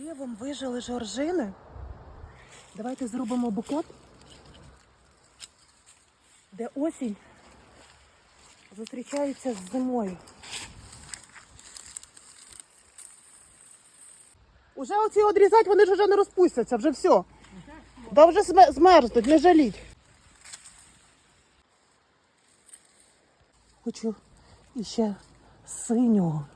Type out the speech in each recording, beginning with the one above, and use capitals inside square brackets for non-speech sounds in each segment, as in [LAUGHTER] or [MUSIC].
Дивом вижили жоржини. Давайте зробимо букет, де осінь зустрічається з зимою. Уже оці одрізати, вони ж вже не розпустяться, вже все. Да вже змерзнуть, не жаліть. Хочу іще синього.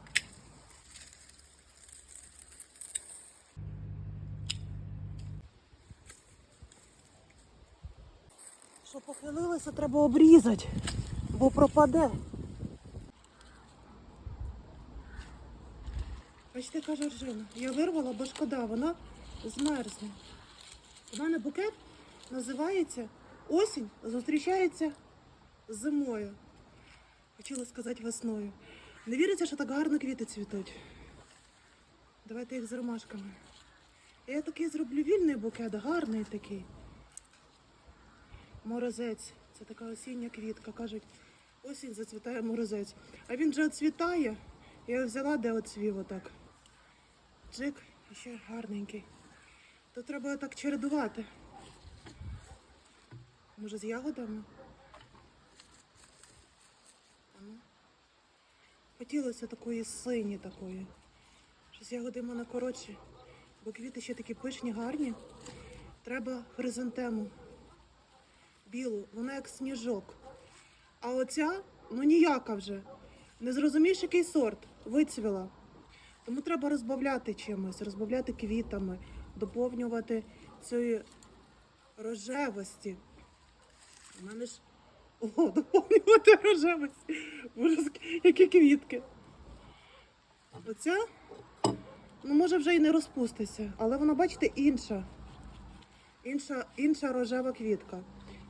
Що похилилося, треба обрізати, бо пропаде. Бачите, яка жоржина. Я вирвала, бо шкода, вона змерзне. У мене букет називається Осінь зустрічається зимою. Хотіла сказати весною. Не віриться, що так гарно квіти цвітуть. Давайте їх з ромашками. Я такий зроблю вільний букет, гарний такий. Морозець. Це така осіння квітка. Кажуть, осінь зацвітає морозець. А він же оцвітає. Я взяла, де оцвів отак. Джик, ще гарненький. То треба так чередувати. Може, з ягодами? Ну. Хотілося такої сині такої. Щось ягоди в мене коротші, бо квіти ще такі пишні, гарні. Треба хризантему білу, вона як сніжок. А оця, ну ніяка вже. Не зрозумієш, який сорт, вицвіла. Тому треба розбавляти чимось, розбавляти квітами, доповнювати цієї рожевості. У мене ж. О, доповнювати рожевості. Боже, які квітки. Оця, ну може вже і не розпуститься, але вона, бачите, інша. Інша, інша рожева квітка.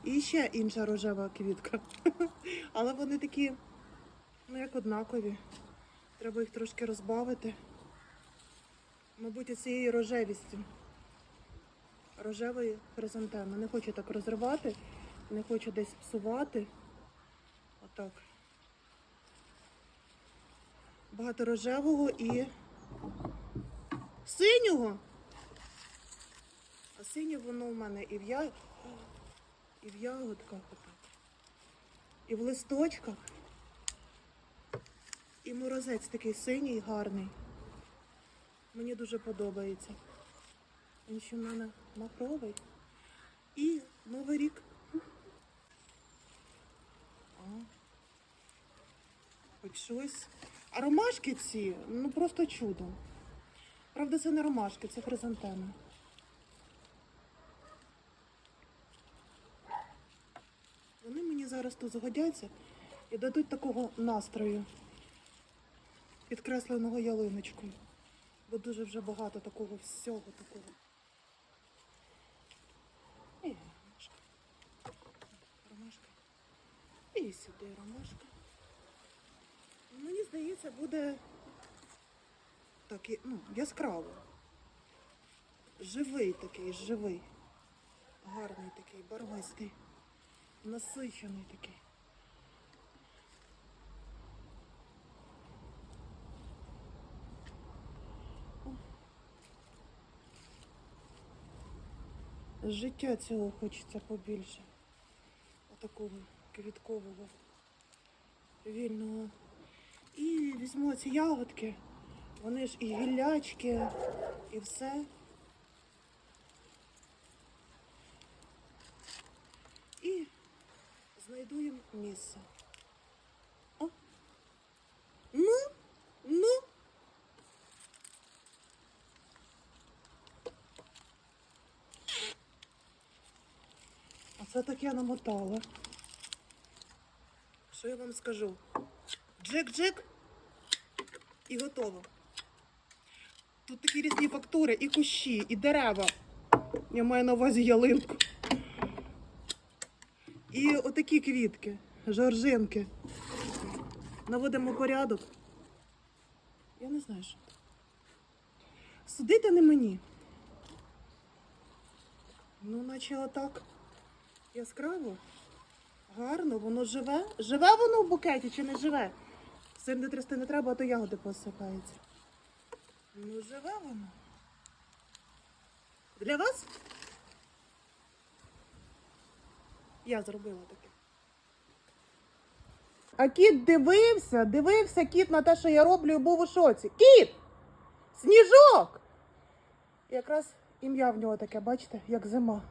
І ще інша рожева квітка. [LAUGHS] Але вони такі, ну як однакові. Треба їх трошки розбавити. Мабуть, цією рожевістю. Рожевої хризантеми. Не хочу так розривати, не хочу десь псувати. Отак. Багато рожевого і синього. А синє воно в мене і в я... і в ягодках. І в листочках. І морозець такий синій, гарний. Мені дуже подобається. Він ще в мене махровий. І Новий рік. О. Хоч щось. А ромашки ці, ну просто чудо. Правда, це не ромашки, це хризантеми. Вони мені зараз тут згодяться і дадуть такого настрою, підкресленого ялиночкою. Бо дуже вже багато такого всього такого. І ромашка. Ромашка. І сюди ромашка. Мені здається, буде так, і- ну, яскраво. Живий такий, живий. Гарний такий, барвистий. Насичений такий. Життя цього хочеться побільше. Отакого квіткового, вільного. І візьму ці ягодки. Вони ж і гіллячки, і все. І знайду їм місце. О. Ну, ну. А це так я намотала. Що я вам скажу? Джик-джик і готово. Тут такі різні фактури, і кущі, і дерева. Я маю на увазі ялинку. І отакі квітки, жоржинки. Наводимо порядок. Я не знаю, що. Судити не мені. Ну, наче отак. Яскраво. Гарно, воно живе. Живе воно в букеті чи не живе? Сильно трясти не треба, а то ягоди посипаються. Ну, живе воно. Для вас? Я зробила таке. А кіт дивився, дивився кіт на те, що я роблю, і був у шоці. Кіт! Сніжок! Якраз ім'я в нього таке, бачите, як зима.